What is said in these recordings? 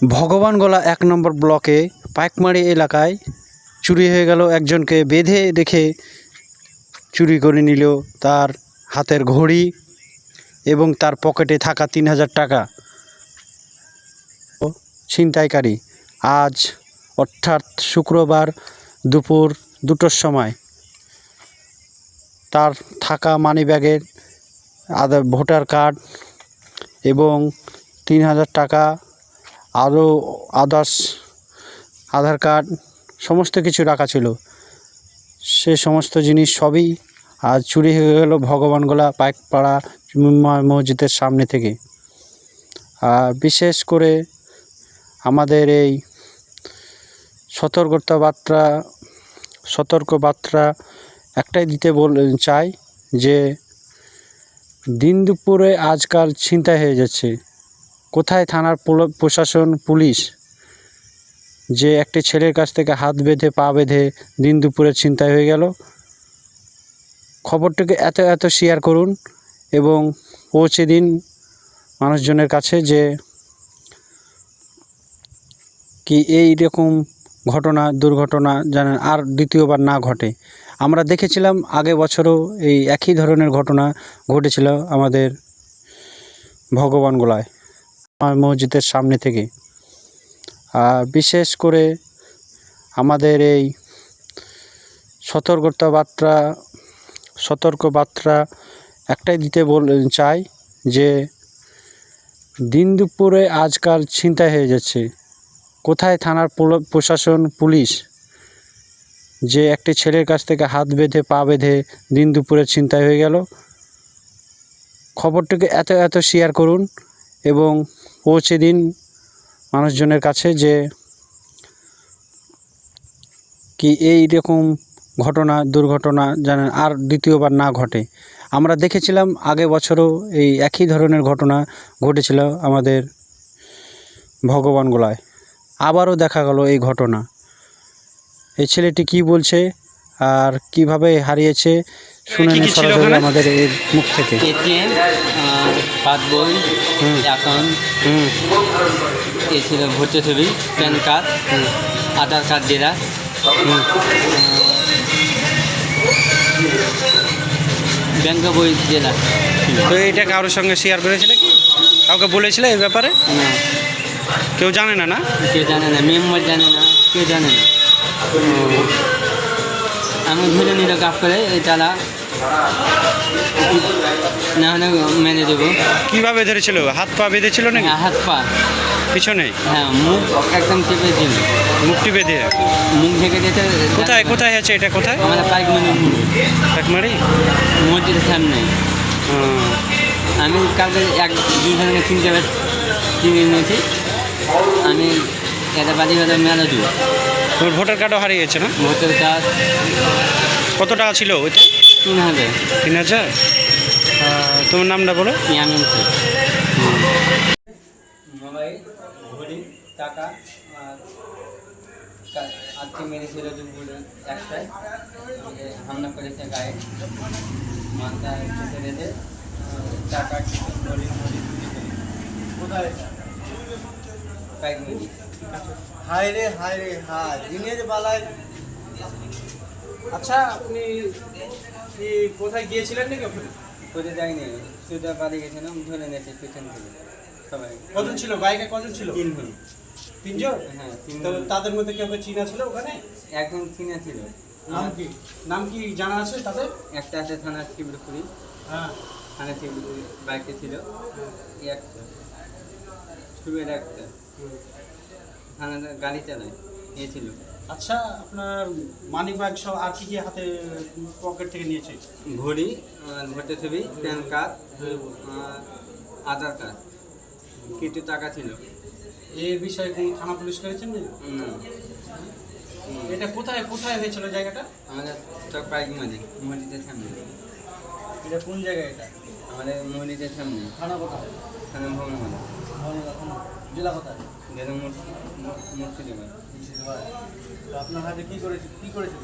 ভগবানগোলা এক নম্বর ব্লকে পাইকমারি এলাকায় চুরি হয়ে গেল একজনকে বেঁধে রেখে চুরি করে নিল তার হাতের ঘড়ি এবং তার পকেটে থাকা তিন হাজার টাকা। ছিনতাইকারী, আজ অর্থাৎ শুক্রবার দুপুর দুটোর সময় তার থাকা মানিব্যাগের আধার, ভোটার কার্ড এবং তিন হাজার টাকা আরও আদার্স আধার কার্ড সমস্ত কিছু রাখা ছিল। সে সমস্ত জিনিস সবই আর চুরি হয়ে গেল ভগবানগোলা পাইকপাড়া মসজিদের সামনে থেকে। আর বিশেষ করে আমাদের এই সতর্কতা বার্তা, সতর্ক বার্তা একটাই দিতে বল, চাই যে দিন দুপুরে আজকাল ছিনতাই হয়ে যাচ্ছে। কোথায় থানার প্রশাসন, পুলিশ? যে একটি ছেলের কাছ থেকে হাত বেঁধে, পা বেঁধে দিন দুপুরে ছিনতাই হয়ে গেল। খবরটিকে এত এত শেয়ার করুন এবং পৌঁছে দিন মানুষজনের কাছে যে কি এই রকম ঘটনা, দুর্ঘটনা যেন আর দ্বিতীয়বার না ঘটে। আমরা দেখেছিলাম আগে বছরও এই একই ধরনের ঘটনা ঘটেছিল আমাদের ভগবানগোলায় মসজিদের সামনে থেকে। বিশেষ করে আমাদের এই সতর্কতা বার্তা সতর্ক বার্তা একটাই দিতে বল, চাই যে দিন দুপুরে আজকাল ছিনতাই হয়ে যাচ্ছে। কোথায় থানার প্রশাসন, পুলিশ যে একটি ছেলের কাছ থেকে হাত বেঁধে, পা বেঁধে দিন দুপুরে ছিনতাই হয়ে গেল? খবরটিকে এত এত শেয়ার করুন এবং পৌঁছে দিন মানুষজনের কাছে যে কি এই রকম ঘটনা, দুর্ঘটনা যেন আর দ্বিতীয়বার না ঘটে। আমরা দেখেছিলাম আগে বছরও এই একই ধরনের ঘটনা ঘটেছিল আমাদের ভগবানগোলায় আবারও দেখা গেল এই ঘটনা। এই ছেলেটি কি বলছে আর কীভাবে হারিয়েছে শুনে নিন সরাসরি আমাদের এর মুখ থেকে। এটিএম পাসবই হুম। অ্যাকাউন্ট হুম। ছিল ভোটার ছবি প্যান কার্ড আধার কার্ড জেরা ব্যাংক বই জেলা তো এইটা কারোর সঙ্গে শেয়ার করেছিলে কি? কাউকে বলেছিলে এই ব্যাপারে? না। কেউ জানে না না? কেউ জানে না মেম্বার জানে না কেউ জানে না। আমি ধরে নিল কাপ করে এই তারা না হলে মেনে দেবো। কীভাবে ধরেছিল? হাত পা বেঁধেছিল নাকি? হ্যাঁ, হাত পা। পিছনে? হ্যাঁ মুখ একদম চেপে দিল মুখটি বেঁধে মুখ ঢেকে দিতে কোথায় কোথায় আছে এটা কোথায়? আমাদের পাইক মানে একমারি মসজিদের সামনে। আমি কালকে এক দুজনকে চিনতে পার- চিনে নিয়েছি আমি এটা বাড়ি হলো মেলাজু তোমার ভোটার কার্ডও হারিয়ে গেছে না? ভোটার কাজ কত টাকা ছিল ওইটা? তিন হাজার। তিন হাজার? তোমার নামটা বলো? ইয়ামিন মোবাইল ঘড়ি টাকা আর আজকে মেরেছিল দুপুরে একটায় আমাকে হামলা করেছে গায়ে। মাথা চোখে রেখে টাকা ঘড়ি ঘড়ি কোথায়? হায় রে হায় রে হায়। দিনের বেলায় আচ্ছা আপনি কি কোথায় গিয়েছিলেন নাকি ওখানে? করে যায়নি সুদা বাড়ি গেছিলাম ধরে নিয়েছে পিছন থেকে। সবাই কজন ছিল? বাইকে কজন ছিল? তিনজন। তিনজন? হ্যাঁ তিনজন। তাদের মধ্যে কেউ কেউ চিনা ছিল ওখানে? একজন চিনা ছিল। নাম কি? নাম কি জানা আছে তাদের? একটা আছে থানা ত্রিপুরপুরি হ্যাঁ। থানা ত্রিপুরপুরি বাইকে ছিল। এই একটা। ছবির একটা। গাড়ি চালায়। এ ছিল। আচ্ছা আপনার মানি ব্যাগ সব আর কি কি হাতে পকেট থেকে নিয়েছে? ঘড়ি ভোটার ছবি প্যান কার্ড আর আধার কার্ড। কিছু টাকা ছিল। এই বিষয়ে কোনো থানা পুলিশ করেছেন না। এটা কোথায় কোথায় হয়েছিল জায়গাটা? আমাদের চক পাইক মাঝে মসজিদের সামনে। এটা কোন জায়গায় এটা? আমাদের মসজিদের সামনে। থানা কোথায়? থানা ভবন মাঝে ভবনগা থানা। জেলা কোথায়? জেলা তো আপনার হাতে কী করেছিল? কী করেছিল?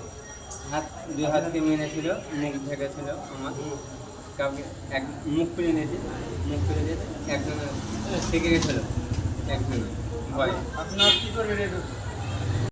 হাত দুই হাতকে মেরেছিল মুখ ঢেকে ছিল আমার। কাউকে এক মুখ খুলে নিয়েছি মুখ খুলে দিয়ে একজন থেকে গেছিল। একজন ভয়। আপনার কী করে